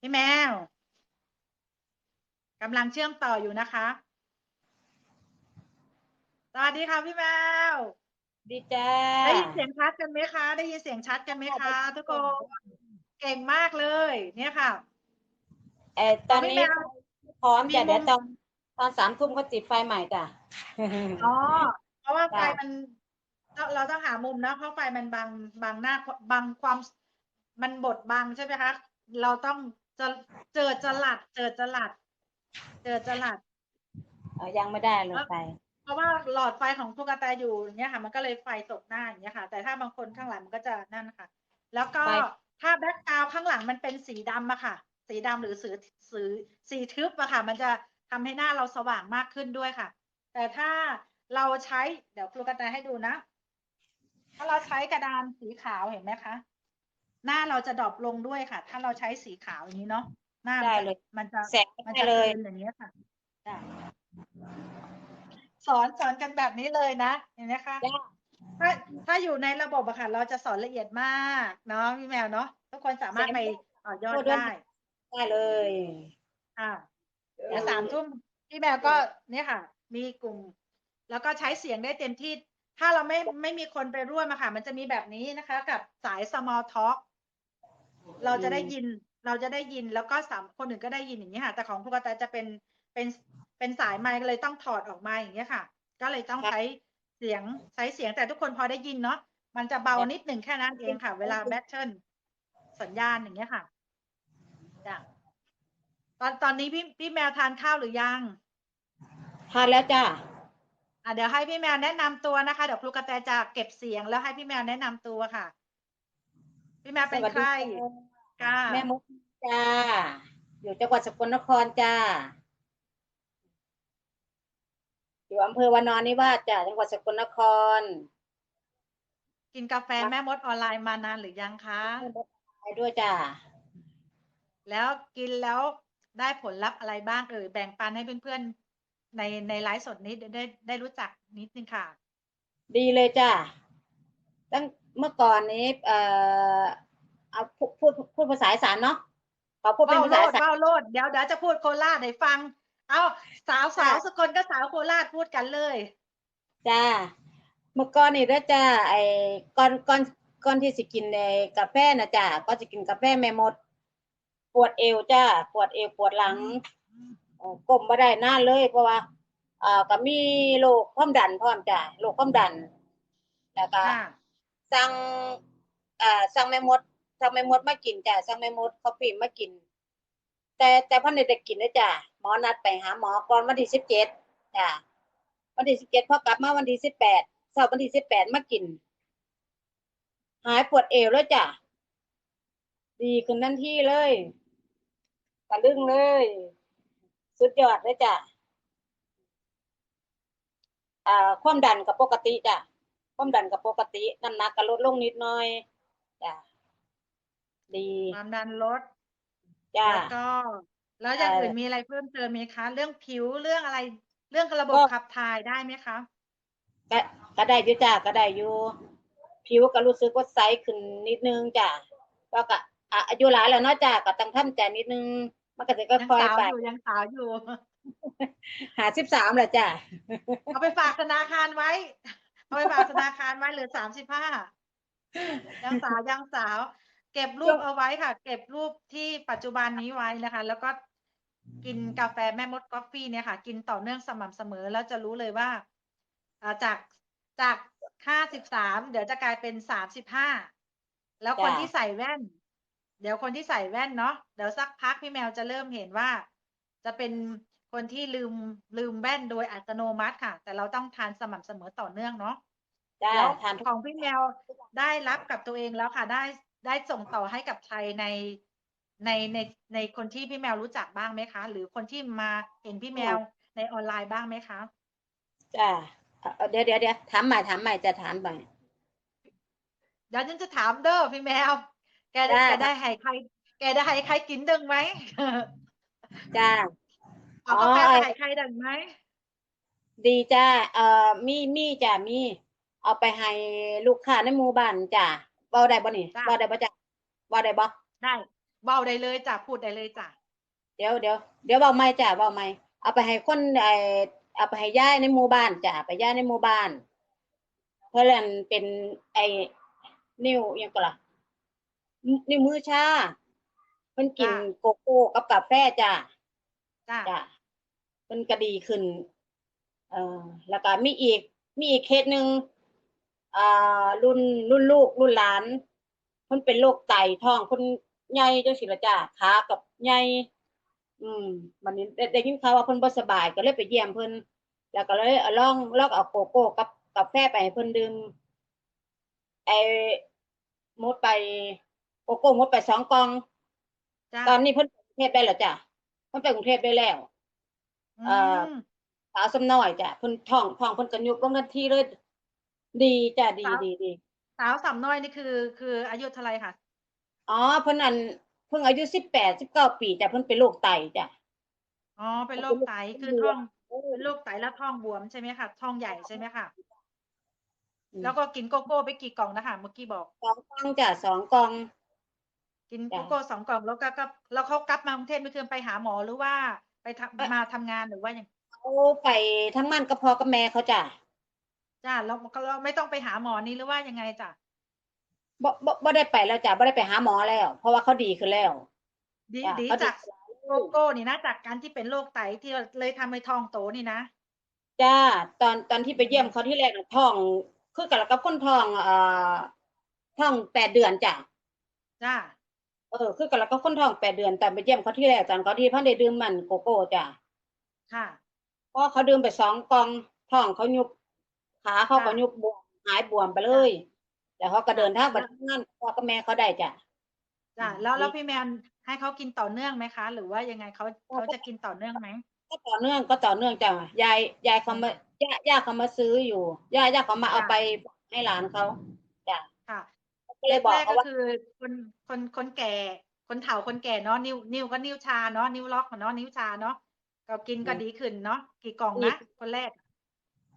พี่แมวกำลังเชื่อมต่ออยู่นะคะ สวัสดีค่ะพี่แมว ดีจ้าได้ยินเสียงชัดกันไหมคะ ได้ยินเสียงชัดกันไหมคะ ทุกคน เก่งมากเลย เนี่ยค่ะ เออตอนพี่นี้แมวพร้อมมีจ้ะมุมเดี๋ยวตอนตอนสามทุ่มก็ติดไฟใหม่จ้ะ อ๋อ เพราะว่าไฟจ้ะมันเราเราต้องหามุมนะ เพราะไฟมันบังบังหน้าบังความ มันบดบังใช่ไหมคะ เราต้อง จะเจอจลัด เจอจลัด เจอจลัด เอ่อยังไม่ได้เลยไฟเพราะว่าหลอดไฟของตุ๊กตาอยู่อย่างเงี้ยค่ะ มันก็เลยไฟตกหน้าอย่างเงี้ยค่ะ แต่ถ้าบางคนข้างหลังมันก็จะนั่นนะคะแล้วก็ไฟ ถ้าแบ็กกราวข้างหลังมันเป็นสีดำอะค่ะ สีดำหรือสีสีสีทึบอะค่ะ มันจะทำให้หน้าเราสว่างมากขึ้นด้วยค่ะ แต่ถ้าเราใช้เดี๋ยวครูกระต่ายให้ดูนะ ถ้าเราใช้กระดานสีขาวเห็นไหมคะ หน้าเราจะดรอปลงด้วยค่ะ ถ้าเราใช้สีขาวอย่างนี้เนาะหน้ามันได้จะเลยมันจะแสงมันได้จะเลยเนอย่างเงี้ยค่ะได้สอนสอนกันแบบนี้เลยนะเห็นไหมคะจ้าถ้าถ้าอยู่ในระบบอะค่ะ เราจะสอนละเอียดมากเนาะพี่แมวเนาะทุกคนสามารถไปต่อยอดได้ได้เลยค่ะเดี๋ยวสามทุ่มพี่แมวก็เนี่ยค่ะ มีกลุ่ม แล้วก็ใช้เสียงได้เต็มที่ ถ้าเราไม่ไม่มีคนไปร่วมอะค่ะ มันจะมีแบบนี้นะคะ กับสาย small talk เราจะได้ยินเราจะได้ยินแล้วก็สามคนอื่นก็ได้ยินอย่างนี้ยค่ะ แต่ของพวกเราจะเป็นเป็นเป็นสายไมค์ก็เลยต้องถอดออกมาอย่างเงี้ยค่ะ ก็เลยต้องใช้เสียงใช้เสียงแต่ทุกคนพอได้ยินเนาะมันจะเบานิดหนึ่งแค่นั้นเองค่ะ เวลาแบทเทิลสัญญาณอย่างเงี้ยค่ะจ้ะตอนตอนนี้พี่พี่แมวทานข้าวหรือยังทานแล้วจ้าอะเดี๋ยวให้พี่แมวแนะนำตัวนะคะเดี๋ยวครูกระแตจะเก็บเสียงแล้วให้พี่แมวแนะนำตัวค่ะ พี่แมวเป็นใครค่ะแม่มุกจ้า อยู่จังหวัดสกลนครจ้า อยู่อำเภอวานอนนิวาสจ้าจังหวัดสกลนคร กินกาแฟแม่มดออนไลน์มานานหรือยังคะไปด้วยจ้า แล้วกินแล้วได้ผลลัพธ์อะไรบ้างเอ่ยแบ่งปันให้เพื่อนๆ ในในไลฟ์สดนี้ได้ได้ได้รู้จักนิดนึงค่ะ ดีเลยจ้าตั้ง เมื่อก่อนนี้ เอ่อเอาพูดพูดพูดภาษาอีสานเนาะขอพูดเป็นเบ้าภาโลษาดอีสาน เบ้าโลดเดี๋ยวเดี๋ยวจะพูดโคราชให้ฟัง เอาสาวสาวสกลก็สาวโคราชพูดกันเลย จ้าเมื่อก่อนนี่เด้อจ้าไอ้ก่อนก่อนก่อนที่สิกินไอ้กาแฟนะจ้าก็จะกินกาแฟแม่มด ปวดเอวจ้าปวดเอวปวดหลังเอ่อก้มบ่ได้นานเลย เพราะว่าเอ่อก็มีโรคความดันพร้อมจ้าโรคความดันแล้วก็ ค่ะ สั่งอ่าสั่งแม่มดสั่งแม่มดมากินจ้ะสั่งแม่มดคอฟฟี่มากิน แต่แต่พ่อในได้กินนะจ้ะหมอนัดไปหาหมอก่อนวันที่สิบเจ็ดจ้ะวันที่สิบเจ็ดพอกลับมาวันที่สิบแปดเสาร์วันที่สิบแปดมากิน หายปวดเอวแล้วจ้ะดีขึ้นทันทีเลยตะลึงเลย สุดยอดเลยจ้ะอ่าความดันกับปกติจ้ะ ความดันกับปกติน้ำหนักก็ลดลงนิดหน่อยจ้ะดีความดันลดจ้าแล้วก็ แล้วอย่างเอ่ออื่อื่นมีอะไรเพิ่มเติมไหมคะ เรื่องผิวเรื่องอะไร เรื่องระบบก็ ขับถ่ายได้ไหมคะ ก็ก็ได้อยู่จ้าก็ได้อยู่ผิวก็รู้สึกว่าใสขึ้นนิดนึงจ้ะก็ก็อะอายุหลายแล้วเนาะจ้ะก็ต้องทำใจนิดนึง มันก็จะก็ยังค่อยสาวไปอยู่ยังสาวอยู่ หาสิบสามแหละจ้ะ เอาไปฝากธนาคารไว้ เอาไปฝากธนาคารไว้เหลือสามสิบห้ายังสาวยังสาว เก็บรูปเอาไว้ค่ะ เก็บรูปที่ปัจจุบันนี้ไว้นะคะ แล้วก็กินกาแฟแม่มดกาแฟเนี่ยค่ะ กินต่อเนื่องสม่ำเสมอแล้วจะรู้เลยว่าจากจากห้าสิบสามเดี๋ยวจะกลายเป็นสามสิบห้าแล้วคนที่ใส่แว่น เดี๋ยวคนที่ใส่แว่นเนาะเดี๋ยวสักพักพี่แมวจะเริ่มเห็นว่า จะเป็น คนที่ลืมลืมแว่นโดยอัตโนมัติค่ะ แต่เราต้องทานสม่ำเสมอต่อเนื่องเนาะจ้าแล้วทานทุกของพี่แมวได้รับกับตัวเองแล้วค่ะ ได้ได้ส่งต่อให้กับใครในในในในคนที่พี่แมวรู้จักบ้างไหมคะ หรือคนที่มาเห็นพี่แมวในออนไลน์บ้างไหมคะจ้าเอาเอาเดี๋ยวเดี๋ยวเดี๋ยวถามใหม่ถามใหม่จะถามใหม่เดี๋ยวฉันจะถามเด้อพี่แมว แกได้แกได้ให้ใคร แกได้ให้ใครกินดึงไหมจ้า เอากาแฟไปให้ใครดึงไหมดีจ้าเอ่อมีมีจ้ะมี เอาไปให้ลูกค้าในหมู่บ้านจ้ะเว้าได้บ่นี่จ้ะเว้าได้บ่จ้ะเว้าได้บ่ได้เบาได้เลยจ้ะพูดได้เลยจ้ะเดี๋ยวเดี๋ยวเดี๋ยวเบาไม่จ้ะเบาไม่เอาไปให้คนไอเอาไปให้ย่ายในหมู่บ้านจ้ะไปย่ายในหมู่บ้าน เพื่อนเป็นไอนิ้วอิหยังก็ล่ะนิ้วมือชาเพิ่นกินโกโก้กับกาแฟจ้ะ จ้ะจ้ะเพิ่นก็ดีขึ้น เอ่อแล้วก็มีอีก มีอีกเคสหนึ่งอ่ารุ่นรุ่นลูกรุ่นหลานเพิ่นเป็นโรคไตท้องเพิ่นใหญ่จังซี่ล่ะจ้ะขากับใหญ่อืมวันนี้ได้ได้ยินข่าวว่าเพิ่นบ่สบายก็เลยไปเยี่ยมเพิ่นแล้วก็เลยเอาลองลองเอาโกโก้กับกาแฟไปให้เพิ่นดื่มไอ้หมดไปโกโก้หมดไปสองกล่อง จ้ะตอนนี้เพิ่นไปกรุงเทพได้แล้วจ้ะ เพิ่นไปกรุงเทพได้แล้วเอ่อมสาวสำน้อยจ้ะเพิ่นท้องท้องเพิ่นก็ยุบลงทันทีเลย ดีจ้ะดีดีดีสาวสามน้อยนี่คือ คืออายุเท่าไหรค่ะอ๋อเพิ่นอันเพิ่งอายุสิบแปดสิบเก้าปีจ้ะเพิ่นเป็นโรคไตจ้ะอ๋อเป็นโรคไตคือท้องเป็นโรคไตแล้วท้องบวมใช่ไหมคะท้องใหญ่ใช่ไหมคะแล้วก็กินโกโก้ไปกี่กล่องนะคะเมื่อกี้บอกสองกล่องจ้ะสองกล่อง กินจ้ะโกโก้สองกล่องแล้วก็ก็แล้วเขากลับมากรุงเทพไม่คืนไปหาหมอหรือว่าไปทำเอ่อมาทำงานหรือว่าอย่างเขาไปทั้งมันกับพ่อกับแม่เขาจ้ะจ้าเราเราไม่ต้องไปหาหมอนี่หรือว่ายังไงจ้ะบ่บ่บ่ได้ไปแล้วจ้ะบ่ได้ไปหาหมอแล้ว เพราะว่าเขาดีขึ้นแล้ว ดีจ้ะดีเขาจากโกโก้นี่นะจากการที่เป็นโรคไตที่เลยทำให้ท้องโตนี่นะจ้าตอนตอนที่ไปเยี่ยมเขาที่แรกน่ะท้องคือกับกับคนท้องเอ่อท้องแปดเดือนจ้ะจ้า เออคือกันแล้วก็คนท้องแปดเดือนแต่ไปเยี่ยมเขาที่แรกตอนเขาที่เพันได้ดื่มมันโกโก้จ้ะค่ะ เพราะเขาดื่มไปสองกล่องท้องเขายุบขาเขาก็ค่ะยุบบวมหายบวมไปเลย แล้วเขาก็เดินทางไปทำงานพ่อกับแม่เขาได้จ้ะจ้าอืมแล้วแล้วดีพี่แมนให้เขากินต่อเนื่องไหมคะ หรือว่ายังไงเขาเขาจะกินต่อเนื่องไหมก็ต่อเนื่องก็ต่อเนื่องจ้ะยายยายเขามาย่าย่าเขามาซื้ออยู่ย่าย่าเขามาเอาค่ะไปให้หลานเขาจ้ะค่ะ ก็เลยบอกแรกๆเขาก็ว่าคือคนคนคนแก่ คนเฒ่าคนแก่เนาะนิ้วนิ้วก็นิ้วชาเนาะนิ้วล็อกอะเนาะนิ้วชาเนาะก็กินก็ดีขึ้นเนาะกี่กล่องนะคนแรก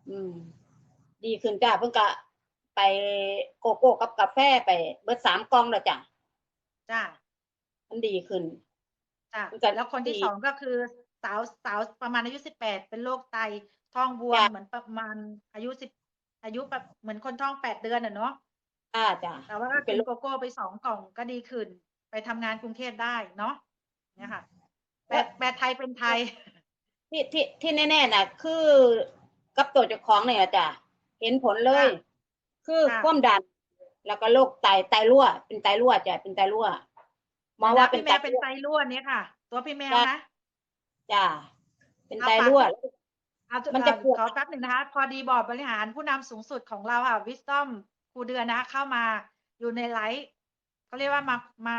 อืม ดีขึ้นจ้ะเพิ่งก็ไปโกโก้กับกาแฟไป เบิดสามกล่องแล้วจ้ะจ้ามันดีขึ้นจ้ะมันจะแล้วคนที่ดีสองก็คือสาวสาวประมาณอายุสิบแปดเป็นโรคไตท้องบวมจ้ะเหมือนประมาณอายุสิบอายุแบบเหมือนคนท้องแปดเดือนอะเนาะ อ่าจ้ะแต่ว่าก็เป็กินนโรคโกโก้ไปสองกล่องก็ดีขึ้น ไปทำงานกรุงเทพได้เนาะเนี่ยค่ะแปลแปลไทยเป็นไทย ที่ที่ที่แน่ๆน่ะ คือกับตัวเจ้าของเนี่ยจ้ะเห็นผลเลย ค่ะคือค่ะ ความดัน แล้วก็โรคไตไตรั่ว เป็นไตรั่วจ้ะเป็นไตรั่วหมอว่าเป็นพี่แมไตวเป็นรั่ว ไตรั่วเนี่ยค่ะ ตัวพี่แมวจ้ะนะ จ้ะเป็นเอาไตปากรั่ว เอามันจะเอ่อปวด ขอแป๊บหนึ่งนะคะ พอดีบอร์ดบริหารผู้นำสูงสุดของเราค่ะ Wisdom ครูเดือนนะเข้ามาอยู่ในไลฟ์เขาเรียกว่ามามา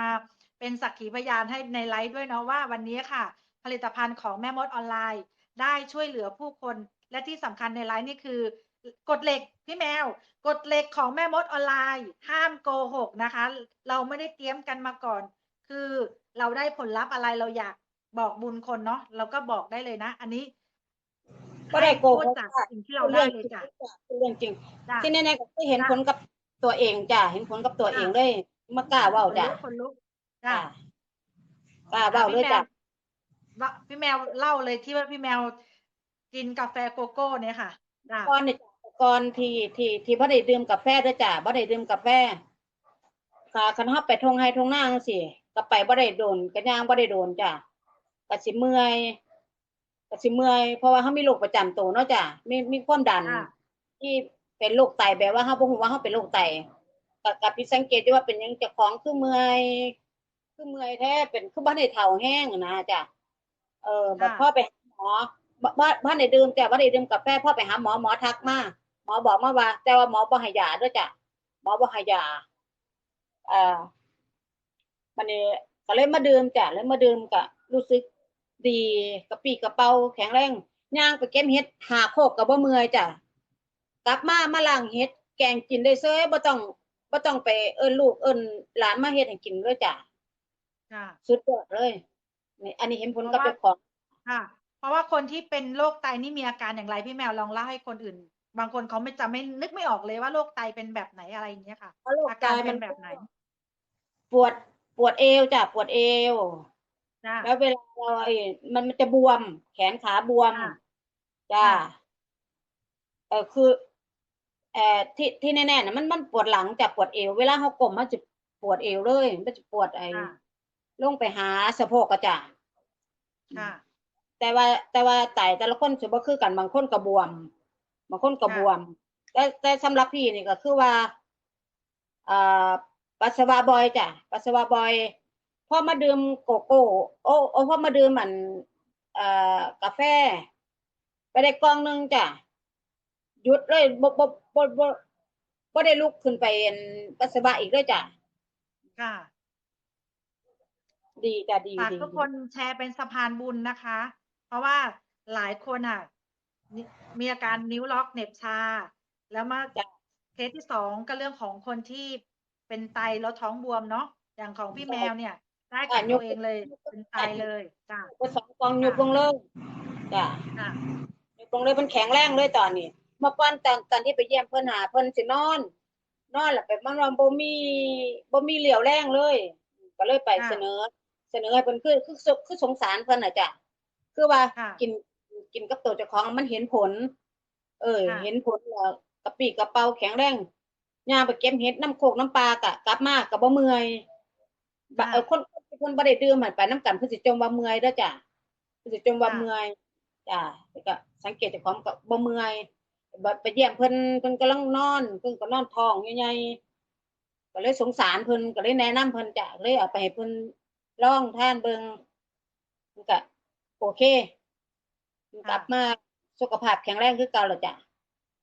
เป็นสักขีพยานให้ในไลฟ์ด้วยเนาะว่าวันนี้ค่ะ ผลิตภัณฑ์ของแม่มดออนไลน์ ได้ช่วยเหลือผู้คน และที่สำคัญในไลฟ์นี่คือกฎเหล็กพี่แมวกฎเหล็กของแม่มดออนไลน์ ห้ามโกหกนะคะ เราไม่ได้เตรียมกันมาก่อน คือเราได้ผลลัพธ์อะไรเราอยากบอกบุญคนเนาะเราก็บอกได้เลยนะ อันนี้ ก็ได้โกหให้พูกจากจ้ะสิ่งที่เราได้เลยจ้ะเป็นเรื่องจริงจ้ะที่แน่ๆก็คือเห็นจ้ะผลกับตัวเองจ้ะเห็นผลกับตัวจ้ะเองเลยมากล้าเว้าจ้ะคนลุกจ้ะจ้ะกล้าเว้าเลยจ้ะว่าพี่แมวเล่าเลยที่ว่าพี่แมวกินกาแฟโกโก้เนี่ยค่ะจ้ะก่อนเนี่ยก่อนที่ที่ที่บ่ได้ดื่มกาแฟเด้อจ้ะบ่ได้ดื่มกาแฟค่ะคันเฮาไปทงไห้ทงนาจังซี่ก็ไปบ่ได้โดนก็ย่างบ่ได้โดนจ้ะก็สิเมื่อย ก็สิเมื่อยเพราะว่าเฮามีโรคประจำตัวเนาะจ้ะมีมีความดันอ่าที่เป็นโรคไตแบบว่าเฮาบ่ฮู้ว่าเฮาเป็นโรคไตก็ก็ผิดสังเกตอยู่ว่าเป็นหยังเจ้าของคือเมื่อยคือเมื่อยแท้เป็นคือบ่ได้เฒ่าแห้งนะจ้ะเออบัดค่ะพอไปหาหมอบ่บ่บ่ได้ดื่มแต่บ่ได้ดื่มกาแฟพอไปหาหมอหมอทักมาหมอบอกมาว่า แต่ว่าหมอบ่ให้ยาเด้วยจ้ะหมอบ่ให้ยาเอ่อ มันนี่ก็เลยมาดื่มจ้ะเลยมาดื่มก็รู้สึก ดีกระปรี้กระเป๋าแข็งแรงย่างไปเก็บเฮ็ดหาโคกก็บ่เมื่อยจ้ะกลับมามาล้างเฮ็ดแกงกินได้เซยบ่ต้องบ่ต้องไปเอิ้นลูกเอิ้นหลานมาเฮ็ดให้กินเลยจ้ะจ้ะสุดยอดเลยนี่อันนี้เห็นผลกับเพราะว่าเจ้าของค่ะ เพราะว่าคนที่เป็นโรคไตนี่มีอาการอย่างไรพี่แมวลองเล่าให้คนอื่น บางคนเขาไม่จะไม่นึกไม่ออกเลยว่าโรคไตเป็นแบบไหนอะไรอย่างเงี้ยค่ะเพราะโรคอาไตการมัเป็นนแบบไหน ปวดปวดเอวจ้ะปวดเอว จ้า แล้วเวลาเราไอ้มันมันจะบวม แขนขาบวม ค่ะจ้า ค่ะ เออคือเอ่อที่ที่แน่ๆนะมันมันปวดหลังจากปวดเอว เวลาเขากลมมันจะปวดเอวเลยมันจะปวดไอ้ค่ะลงไปหาสะโพกกระจ่าค่ะ แต่ว่าแต่ว่าไตแต่ละคนจะบ่คือกันบางคนก็บวม บางคนก็ค่ะบวม แต่แต่สำหรับพี่นี่ก็คือว่าเอ่อปัสสาวะบ่อยจ้ะปัสสาวะบ่อย พอมาดื่มโกโก้โอ้โอ้พอมาดื่มมันเอ่อกาแฟ ไปได้กล่องหนึงจ้ะหยุดเลยบ่บ่บ่บ่บ่ได้ลุกขึ้นไปอั่นปัสสาวะอีกเลยจ้ะค่ะดีจ้ะดีฝากดีทุกคนแชร์เป็นสะพานบุญนะคะ เพราะว่าหลายคนอะนิมีอาการนิ้วล็อกเหน็บชา แล้วมาเคสที่สองก็เรื่องของคนที่เป็นไตแล้วท้องบวมเนาะอย่างของพี่แมวเนี่ย ได้กับตัวเองเลยเป็นไตเลยจ้าไปสองกล่องยุบลงเลยจ้ะค่ะยุบลงเลยมันแข็งแรงเลยตอนนี้เมื่อก่อนตอนตอนที่ไปเยี่ยมเพิ่นหาเพิ่นสินอน นอนแล้วไปมันว่าบ่มีบ่มีเหลียวแรงเลย ก็เลยไปค่ะเสนอ เสนอให้เพิ่นคือคือคือคือสงสารเพิ่นน่ะจ้ะคือว่าค่ะกินกินกับตัวเจ้าของมันเห็นผล เออค่ะเห็นผลแล้วกระปรี้กระเป๋าแข็งแรงย่างไปเก็บเห็ดน้ำโคกน้ำปลากะกลับมาก็บ่เมื่อยบะค่ะเออคน คนคนบ่ได้ดื่มหันไปน้ำกันเพิ่นสิจมว่าเมื่อยเด้อจ้ะเพิ่นสิจมว่าค่ะเมื่อยจ้ะแล้วก็สังเกตเจ้าของก็บ่เมื่อยบัดไปเยี่ยมเพิ่นเพิ่นกำลังนอนเพิ่นก็นอนท้องใหญ่ๆก็เลยสงสารเพิ่นก็เลยแนะนำเพิ่นจ้ะเลยเอาไปให้เพิ่นลองทานเบิ่งมันก็โอเคมันกลับมาสุขภาพแข็งแรงคือเก่าแล้วจ้ะ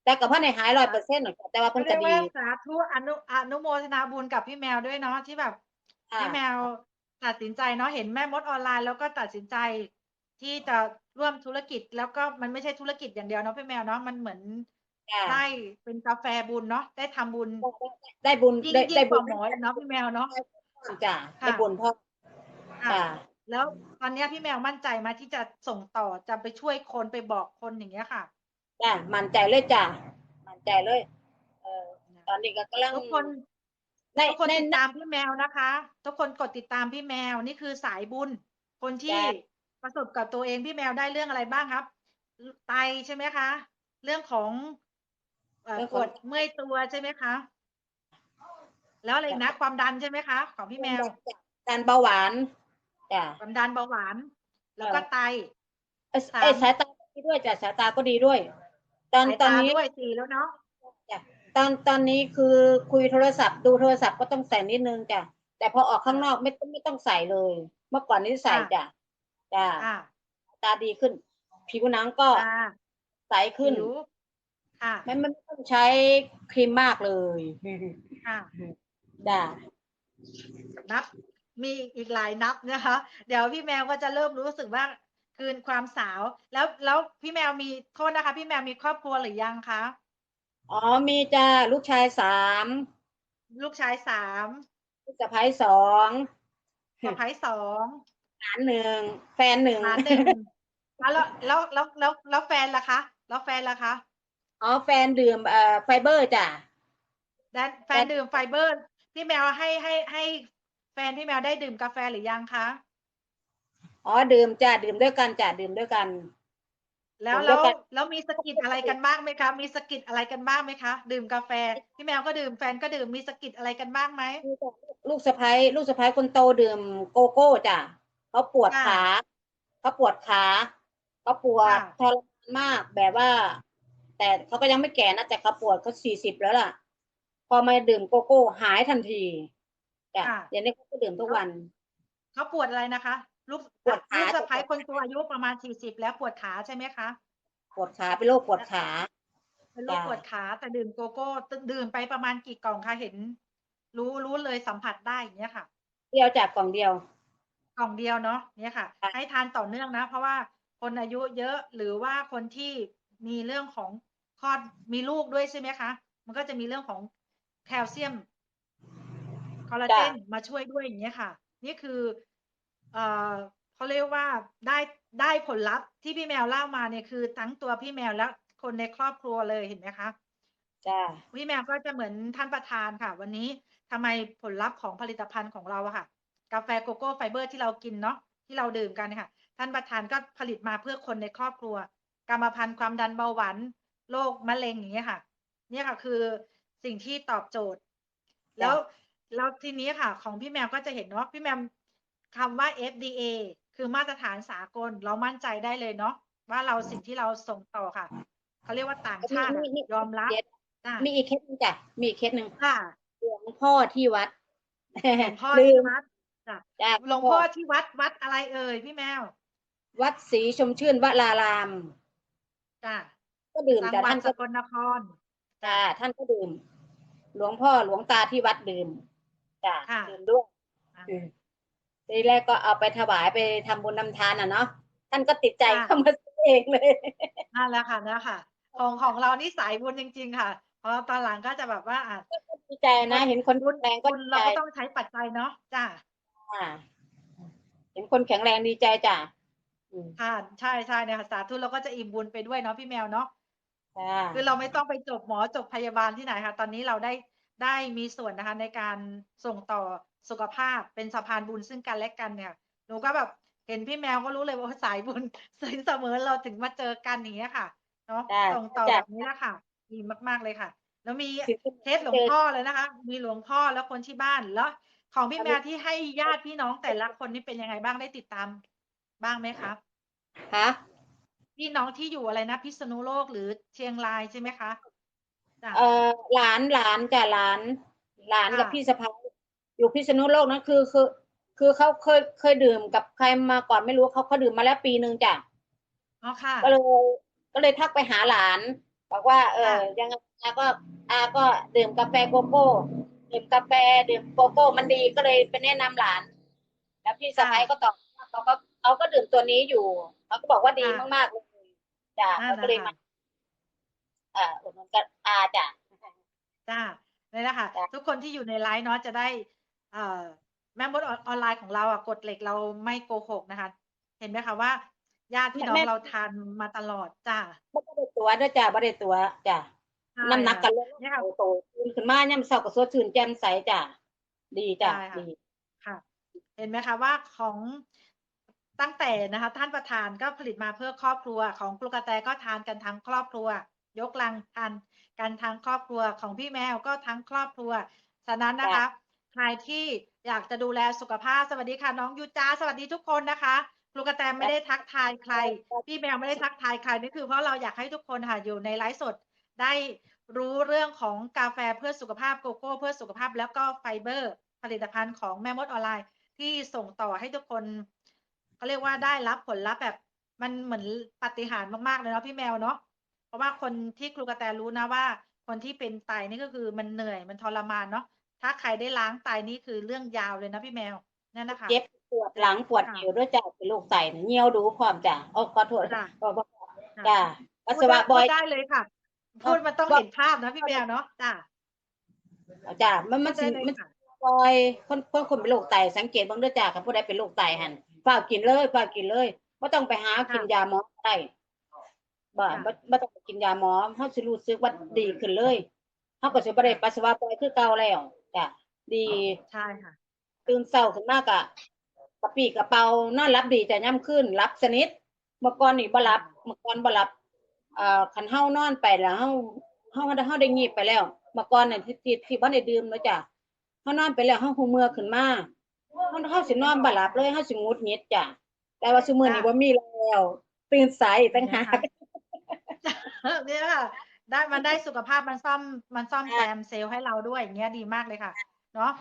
แต่ก็บ่ได้หาย100%หรอกจ้ะแต่ว่าเพิ่นเรีก็ยกดีว่าสาธุอนุอนุโมทนาบุญกับพี่แมวด้วยเนาะที่แบบค่ะพี่แมว ตัดสินใจเนาะเห็นแม่มดออนไลน์แล้วก็ตัดสินใจที่จะร่วมธุรกิจแล้วก็มันไม่ใช่ธุรกิจอย่างเดียวเนาะพี่แมวเนาะมันเหมือนจ้ะได้เป็นกาแฟบุญเนาะได้ทำบุญ ได้บุญยิ่งได้ยิ่ได้งกบุว่าญหมออีกเนาะพี่แมวเนาะจ้ะค่ะได้บุญพ่อค่ะค่ะแล้วตอนเนี้ยพี่แมวมั่นใจไหมที่จะส่งต่อจะไปช่วยคนไปบอกคนอย่างเงี้ยค่ะจ้ะมั่นใจเลยจ้ะมั่นใจเลย เออตอนนี้ก็กำลังทุกคน ในทุกคนในติดตามพี่แมวนะคะ ทุกคนกดติดตามพี่แมวนี่คือสายบุญ คนที่จ้ะ ประสบกับตัวเองพี่แมวได้เรื่องอะไรบ้างครับ ไตใช่ไหมคะ เรื่องของเอ่อปวดเมื่อยตัวใช่ไหมคะ แล้วอะไรอีกนะความดันใช่ไหมคะ ของพี่แมวการเบาหวานจ้ะความดันเบาหวาน แล้วก็ไต เอ้ยสาม เอ้ยสายตาก็ดีด้วยจ้ะสายตาก็ดีด้วย ตอนสายตอนตานี้ด้วยสี่แล้วเนาะจ้ะ ตอนตอนนี้คือคุยโทรศัพท์ดูโทรศัพท์ก็ต้องใส่นิดนึงจ้ะแต่พอออกข้างนอกไม่ต้องไม่ต้องใส่เลย เมื่อก่อนนี้ใส่จ้ะจ้ะอ่าตาดีขึ้น ผิวหนังก็อ่าใสขึ้นผิวค่ะไม่ไม่ไม่ต้องใช้ครีมมากเลยค่ะ จ้ะ นับมีอีกหลายนับนะคะ เดี๋ยวพี่แมวก็จะเริ่มรู้สึกว่าคืนความสาว แล้วแล้วพี่แมวมีโทษนะคะ พี่แมวมีครอบครัวหรือยังคะ อ๋อมีจ้ะลูกชายสามลูกชายสามลูกสะใภ้สองสะพ้ายสองหลานหนึ่งแฟนหนึ่งหลานหนึ่งแล้วแล้วแล้วแล้วแล้วแฟนล่ะคะ แล้วแฟนล่ะคะอ๋อแฟนดื่มเอ่อไฟเบอร์จ้ะแดนแฟนดื่มไฟเบอร์พี่แมวให้ให้ให้แฟนพี่แมวได้ดื่มกาแฟหรือยังคะ อ๋อดื่มจ้ะดื่มด้วยกันจ้ะดื่มด้วยกัน แล้วผมก็แล้วไปแล้วมีสะกิดอะไรกันบ้างไหมคะ มีสะกิดอะไรกันบ้างไหมคะ ดื่มกาแฟพี่แมวก็ดื่มแฟนก็ดื่มมีสะกิดอะไรกันบ้างไหมลูกสะใภ้ลูกสะใภ้คนโตดื่มโกโก้จ้ะเขาปวดค่ะขาเขาปวดขาเขาปวดค่ะทรมานมากแบบว่า แต่เขาก็ยังไม่แก่นะแต่เขาปวดเขาสี่สิบแล้วล่ะ พอมาดื่มโกโก้หายทันทีจ้ะค่ะเดี๋ยวนี้เขาก็ดื่มทุกวันเขาปวดอะไรนะคะ ลูกปวดขา ลูกสะพ้ายคนตัวอายุประมาณสี่สิบแล้วปวดขาใช่ไหมคะ ปวดขาเป็นโรคปวดขา เป็นโรคจ้ะปวดขาแต่ดื่มโกโก้ดื่มไปประมาณกี่กล่องคะเห็น รู้รู้เลยสัมผัสได้อย่างเงี้ยค่ะ เดียวจากกล่องเดียว กล่องเดียวเนาะเนี่ยค่ะค่ะ ให้ทานต่อเนื่องนะ เพราะว่าคนอายุเยอะหรือว่าคนที่มีเรื่องของคลอดมีลูกด้วยใช่ไหมคะ มันก็จะมีเรื่องของแคลเซียมคอลลาเจนมาช่วยด้วยอย่างเงี้ยค่ะ นี่คือ เอ่อเขาเรียกว่าได้ได้ผลลัพธ์ที่พี่แมวเล่ามาเนี่ยคือทั้งตัวพี่แมวและคนในครอบครัวเลยเห็นไหมคะจ้าพี่แมวก็จะเหมือนท่านประธานค่ะ วันนี้ทำไมผลลัพธ์ของผลิตภัณฑ์ของเราอะค่ะ กาแฟโกโก้ไฟเบอร์ที่เรากินเนาะที่เราดื่มกันเนยค่ะ ท่านประธานก็ผลิตมาเพื่อคนในครอบครัว กรรมพันธุ์ความดันเบาหวานโรคมะเร็งอย่างเงี้ยค่ะ เนี่ยค่ะคือสิ่งที่ตอบโจทย์ แล้วแล้วทีนี้ค่ะ ของพี่แมวก็จะเห็นว่าพี่แมว คำว่า FDA คือมาตรฐานสากล เรามั่นใจได้เลยเนาะว่าเราสิ่งที่เราส่งต่อค่ะเขาเรียกว่าต่างชาติอะมีมียอมรับเดี๋ยวจ้ะมีอีกเคสหนึงจ้ะมีอีกเคสหนึ่งค่ะหลวงพ่อที่วัดหลวงพ่อลืที่มวัดจ้ะจ้ะหลวงพ่อที่วัดวัดอะไรเอ่ยพี่แมววัดศรีชมชื่นวราราม จ้ะก็ดื่มจังแต่หวัดท่านสก็กลนครจ้าท่านก็ดื่ม หลวงพ่อหลวงตาที่วัดดื่มจ้าค่ะ ดื่มด้วยอะอืม ทีแรกก็เอาไปถวายไปทำบุญนำทานอะเนาะท่านก็ติดใจค่ะเข้ามาซื้อเองเลยนั่นแหละค่ะนะค่ะ ของของเรานี่สายบุญจริง ๆ ค่ะเพราะตอนหลังก็จะแบบว่าอะดีใจนะ เห็นคนบุญแข็งแรงก็บุญดีเราใจก็ต้องใช้ปัจจัยเนาะจ้ะอ่าเห็นคนแข็งแรงดีใจจ้ะอืมค่ะใช่ใช่เนี่ยค่ะสาธุเราก็จะอิ่มบุญไปด้วยเนาะพี่แมวเนาะจ้าคือเราไม่ต้องไปจบหมอจบพยาบาลที่ไหนค่ะ ตอนนี้เราได้ได้มีส่วนนะคะในการส่งต่อ สุขภาพเป็นสะพานบุญซึ่งกันและกันเนี่ย หนูก็แบบเห็นพี่แมวก็รู้เลยว่าสายบุญสายเสมอเราถึงมาเจอกันอย่างเงี้ยค่ะเนาะจ้ะส่งต่อจ้ะแบบนี้แหละค่ะ ดีมากๆเลยค่ะ แล้วมีสิบเคสหลวงพ่อเลยนะคะ มีหลวงพ่อแล้วคนที่บ้านแล้วของพี่แมวที่ให้ญาติพี่น้องแต่ละคนนี่เป็นยังไงบ้างได้ติดตามบ้างไหมคะฮะพี่น้องที่อยู่อะไรนะ พิษณุโลกหรือเชียงรายใช่ไหมคะจ้ะเอ่อหลานหลานจ้ะหลานหลานกับค่ะพี่สะพ้าย อยู่พิษณุโลกนั่นคือคือ คือเขาเคยเคยดื่มกับใครมาก่อนไม่รู้เขาเขาดื่มมาแล้วปีหนึ่งจ้ะอ๋อค่ะ ก็เลยก็เลยทักไปหาหลาน บอกว่า เออค่ะยังไงอาก็อาก็ดื่มกาแฟโกโก้ดื่มกาแฟดื่มโกโก้มันดีก็เลยไปแนะนำหลาน แล้วพี่สะพ้ายก็ตอบว่าเขาก็เขาก็ดื่มตัวนี้อยู่เขาก็บอกว่าดีมากๆเลยจ้ะนั่เขานก็เลยนะมาคะเอ่ออุดหนุนกันอาจ้ะจ้านี่แหละค่ะจ้ะทุกคนที่อยู่ในไลฟ์เนาะจะได้เอ่อ แม่มดออนไลน์ของเราอะกฎเหล็กเราไม่โกหกนะคะ เห็นไหมคะว่าญาติพี่น้องเราทานมาตลอดจ้าไม่ได้ตัวด้วยจ้ะไม่ได้ตัวจ้ะใช่น้ำหนักกันค่ะลงเนี่ยค่ะ โตๆตื่นขึ้นมาย่ำเศร้ากับสดชื่นแจ่มใสจ้ะดีจ้ะใช่ค่ะ ดี ค่ะ เห็นไหมคะว่าของตั้งแต่นะคะ ท่านประธานก็ผลิตมาเพื่อครอบครัวของกลูกาแตก็ทานกันทั้งครอบครัว ยกลังทานกันทั้งครอบครัวของพี่แมวก็ทั้งครอบครัวฉะนั้นนะคะ ใครที่อยากจะดูแลสุขภาพสวัสดีค่ะน้องยูจ้าสวัสดีทุกคนนะคะกลูกาแตไม่ได้ทักทายใคร พี่แมวไม่ได้ทักทายใครนี่คือเพราะเราอยากให้ทุกคนค่ะอยู่ในไลฟ์สดได้รู้เรื่องของกาแฟเพื่อสุขภาพโกโก้เพื่อสุขภาพแล้วก็ไฟเบอร์ ผลิตภัณฑ์ของแม่มดออนไลน์ที่ส่งต่อให้ทุกคนเขาเรียกว่าได้รับผลลัพธ์แบบมันเหมือนปาฏิหาริย์มากๆเลยเนาะพี่แมวเนาะเพราะว่าคนที่ครูกระแตรู้นะว่า คนที่เป็นไตนี่ก็คือมันเหนื่อยมันทรมานเนาะ ถ้าใครได้ล้างไตนี่คือเรื่องยาวเลยนะพี่แมวนั่นนะคะ เจ็บปวดหลังปวดค่ะเอวด้วยจ้ะเป็นโรคไตเนี่ยเหี่ยวดูพร้อมจ้ะโอ้ขอโทษจ้ะบอกว่าจ้ะจ้ะปัสพูสาดวะได้บ่อยพูดได้เลยค่ะ พูดมันต้องบอกเห็นภาพนะพี่แมวเนาะจ้ะจ้ะมันพูมัดนได้สิเลยมันค่ะบ่อยคนคนคนเป็นโรคไตสังเกตเบ้างด้วยจ้ะค่ะผู้ใดเป็นโรคไตหันฝ้ากกินเลยฝ้ากกินเลยไม่ต้องไปหากินยาหมอได้บ่บ่บ่ต้องไปกินยาหมอเฮาสิรู้สึกว่าดีขึ้นเลยเฮาก็สิบ่ได้ปัสสาวะบ่อยคือเก่าแล้ว จ้ะดีใช่ค่ะ ตื่นเช้าขึ้นมากะกระปี้กระเป๋านอนรับดีแต่ย่ำขึ้นรับสนิทเมื่อก่อนนี่บ่รับเมื่อก่อนบ่รับเอ่อคันเฮานอนไปแล้วเฮาเฮาเฮาได้งีบไปแล้วเมื่อก่อนเนี่ยที่ที่ที่บ่ได้ดื่มเนาะจ้ะเฮานอนไปแล้วเฮาหูเมื่อขึ้นมาเฮาเฮาสินอนบ่หลับเลยเฮาสิงุดหงิดจ้ะแต่ว่าซุมื้อนี้จ้ะบ่มีแล้ว ตื่นสายอีกต่างหากเนี่ยค่ะ ได้มันได้สุขภาพมันซ่อมมันซ่อมค่ะแซมเซลล์ให้เราด้วยอย่างเงี้ยดีมากเลยค่ะเนาะ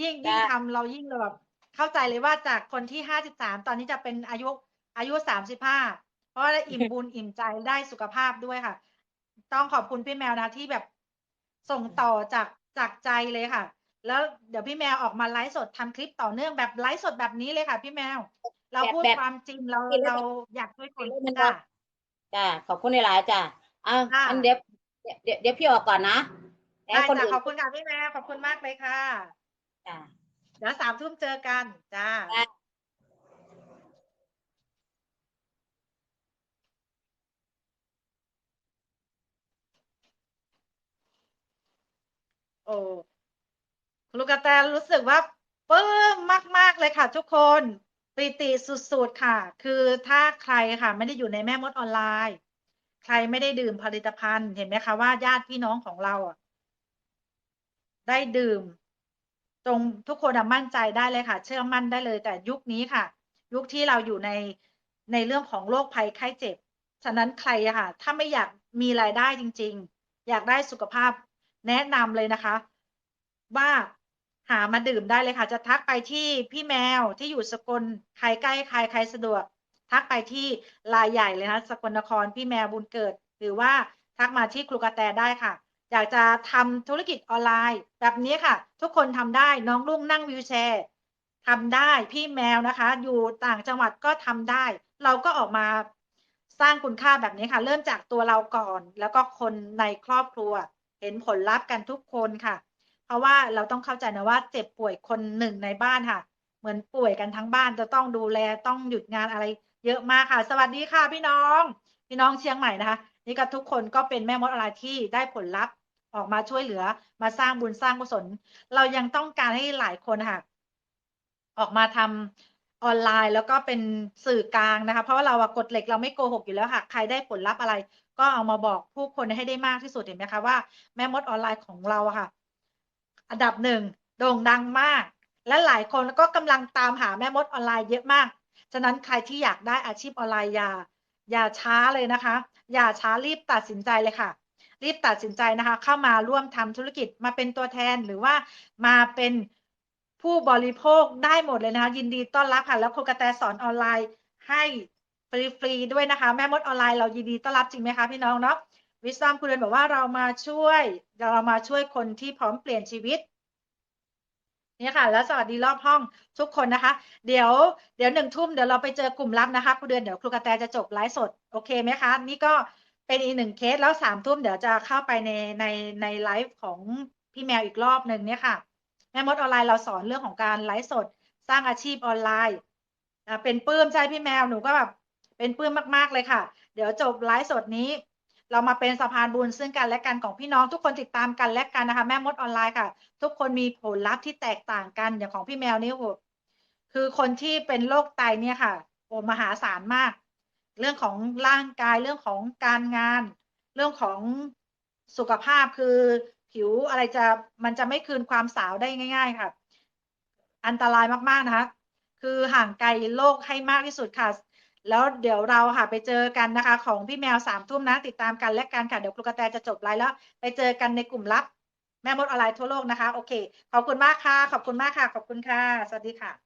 ยิ่งจ้ะยิ่งทำเรายิ่งแบบเข้าใจเลยว่าจากคนที่ห้าสิบสามตอนนี้จะเป็นอายุอายุสามสิบห้าเพราะว่าได้อิ่มบุญอิ่มใจได้สุขภาพด้วยค่ะ ต้องขอบคุณพี่แมวนะที่แบบส่งต่อจากจากใจเลยค่ะ แล้วเดี๋ยวพี่แมวออกมาไลฟ์สดทำคลิปต่อเนื่องแบบไลฟ์สดแบบนี้เลยค่ะ พี่แมว เราพูดแบบความจริงเราแบบเราอยากช่วยคนแบบมันจ้ะจ้ะขอบคุณหลายๆจ้ะอะค่ะอันเดี๋ยว เดี๋ยวเดี๋ยวพี่ออกก่อนนะให้ได้คนจ้ะอื่นขอบคุณค่ะพี่แมวขอบคุณมากเลยค่ะ จ้ะ เดี๋ยวสามทุ่มเจอกัน จ้าจ้ะโอ้ลูกกระแตรู้สึกว่าปลื้มมาก ๆ เลยค่ะทุกคนปริติสุด ๆ ค่ะ คือถ้าใครค่ะ ไม่ได้อยู่ในแม่มดออนไลน์ ใครไม่ได้ดื่มผลิตภัณฑ์เห็นไหมคะว่าญาติพี่น้องของเราอะได้ดื่ม ตรงทุกคนมั่นใจได้เลยค่ะ เชื่อมั่นได้เลย แต่ยุคนี้ค่ะ ยุคที่เราอยู่ในในเรื่องของโรคภัยไข้เจ็บ ฉะนั้นใครอะค่ะ ถ้าไม่อยากมีรายได้จริง ๆ อยากได้สุขภาพแนะนำเลยนะคะ ว่าหามาดื่มได้เลยค่ะ จะทักไปที่พี่แมวที่อยู่สกลใครใกล้ใครใครสะดวก ทักไปที่รายใหญ่เลยนะคะสกลนครพี่แมวบุญเกิด หรือว่าทักมาที่ครูกระแตได้ค่ะ อยากจะทำธุรกิจออนไลน์ แบบนี้ค่ะ ทุกคนทำได้น้องรุ่งนั่งวีลแชร์ทำได้พี่แมวนะคะ อยู่ต่างจังหวัดก็ทำได้ เราก็ออกมาสร้างคุณค่าแบบนี้ค่ะ เริ่มจากตัวเราก่อน แล้วก็คนในครอบครัว เห็นผลลัพธ์กันทุกคนค่ะ เพราะว่าเราต้องเข้าใจนะว่าเจ็บป่วยคนหนึ่งในบ้านค่ะ เหมือนป่วยกันทั้งบ้านจะต้องดูแลต้องหยุดงานอะไรเยอะมากค่ะ สวัสดีค่ะพี่น้อง พี่น้องเชียงใหม่นะคะ นี่ก็ทุกคนก็เป็นแม่มดออนไลน์ที่ได้ผลลัพธ์ออกมาช่วยเหลือมาสร้างบุญสร้างกุศล เรายังต้องการให้หลายคนค่ะ ออกมาทำออนไลน์แล้วก็เป็นสื่อกลางนะคะ เพราะว่าเราอะกฎเหล็กเราไม่โกหกอยู่แล้วค่ะ ใครได้ผลลัพธ์อะไร ก็เอามาบอกผู้คนให้ได้มากที่สุดเห็นไหมคะว่าแม่มดออนไลน์ของเราอะค่ะ อันดับ1โด่งดังมาก และหลายคนก็กำลังตามหาแม่มดออนไลน์เยอะมาก ฉะนั้นใครที่อยากได้อาชีพออนไลน์อย่าอย่าช้าเลยนะคะ อย่าช้ารีบตัดสินใจเลยค่ะ รีบตัดสินใจนะคะ เข้ามาร่วมทำธุรกิจมาเป็นตัวแทนหรือว่ามาเป็นผู้บริโภคได้หมดเลยนะคะ ยินดีต้อนรับค่ะแล้วโคกระแตสอนออนไลน์ให้ฟรีๆด้วยนะคะ แม่มดออนไลน์เรายินดีต้อนรับจริงไหมคะพี่น้องเนาะวิสซัมคุณเรนบอกว่าเรามาช่วย เรามาช่วยคนที่พร้อมเปลี่ยนชีวิต นี่ค่ะ แล้วสวัสดีรอบห้องทุกคนนะคะ เดี๋ยวเดี๋ยว1ทุ่มเดี๋ยวเราไปเจอกลุ่มลับนะคะครูเดือนเดี๋ยวครูกระแตจะจบไลฟ์สดโอเคไหมคะ?นี่ก็เป็นอีก1เคสแล้ว3ทุ่มเดี๋ยวจะเข้าไปในในในไลฟ์ของพี่แมวอีกรอบหนึ่งเนี่ยค่ะแม่มดออนไลน์เราสอนเรื่องของการไลฟ์สดสร้างอาชีพออนไลน์อ่าเป็นปื้มใช่พี่แมวหนูก็แบบเป็นปื้มมาก ๆ เลยค่ะ เดี๋ยวจบไลฟ์สดนี้ เรามาเป็นสะพานบุญซึ่งกันและกันของพี่น้องทุกคนติดตามกันและกันนะคะ แม่มดออนไลน์ค่ะ ทุกคนมีผลลัพธ์ที่แตกต่างกันอย่างของพี่แมวนี่โอ้โฮคือคนที่เป็นโรคไตเนี่ยค่ะโอมหาศาลมาก เรื่องของร่างกายเรื่องของการงาน เรื่องของสุขภาพคือผิวอะไรจะมันจะไม่คืนความสาวได้ง่าย ๆ ค่ะ อันตรายมากๆนะคะ คือห่างไกลโรคให้มากที่สุดค่ะ แล้วเดี๋ยวเราค่ะไปเจอกันนะคะ ของพี่แมวสามทุ่มนะ ติดตามกันและกันค่ะ เดี๋ยวครูกระแตจะจบไลฟ์แล้ว ไปเจอกันในกลุ่มลับ แม่มดออนไลน์ทั่วโลกนะคะ โอเค ขอบคุณมากค่ะ ขอบคุณมากค่ะ ขอบคุณค่ะ สวัสดีค่ะ